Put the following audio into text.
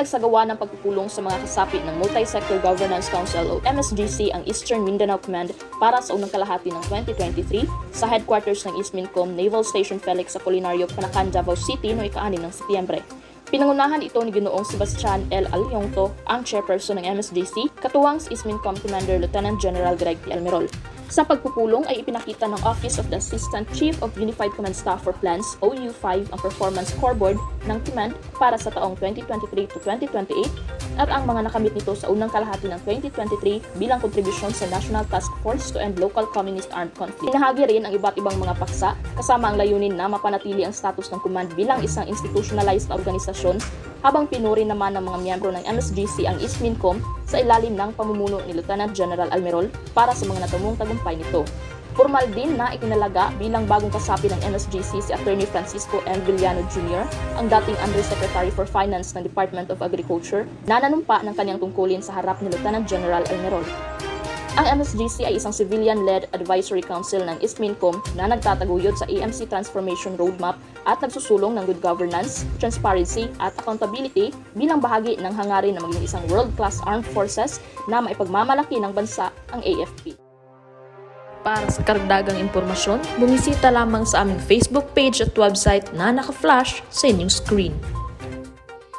Ipinagsagawa ng pagpupulong sa mga kasapi ng Multi-Sector Governance Council o MSGC ang Eastern Mindanao Command para sa unang kalahati ng 2023 sa headquarters ng Ismincom Naval Station Felix sa Polinario, Panacan, Davao City noong ika ng Setyembre. Pinangunahan ito ni Ginoong Sebastian L. Alyongto, ang chairperson ng MSGC, katuwang si Ismincom Commander Lieutenant General Greg P. Almerol. Sa pagpupulong ay ipinakita ng Office of the Assistant Chief of Unified Command Staff for Plans OU5 ang performance scoreboard ng command para sa taong 2023 to 2028 at ang mga nakamit nito sa unang kalahati ng 2023 bilang kontribusyon sa National Task Force to End Local Communist Armed Conflict. Pinahagi rin ang iba't ibang mga paksa kasama ang layunin na mapanatili ang status ng command bilang isang institutionalized na organisasyon habang pinuri naman ng mga miyembro ng MSGC ang ISMINCOM sa ilalim ng pamumuno ni Lieutenant General Almerol para sa mga natumong tagumpay nito. Formal din na itinalaga bilang bagong kasapi ng MSGC si Attorney Francisco M. Villano Jr., ang dating Undersecretary for Finance ng Department of Agriculture, na nanumpa ng kanyang tungkulin sa harap ni Lieutenant General Almerol. Ang MSGC ay isang civilian-led advisory council ng ISMINCOM na nagtataguyod sa AMC Transformation Roadmap at nagsusulong ng good governance, transparency at accountability bilang bahagi ng hangarin na maging isang world-class armed forces na maipagmamalaki ng bansa ang AFP. Para sa karagdagang impormasyon, bumisita lamang sa aming Facebook page at website na naka-flash sa inyong screen.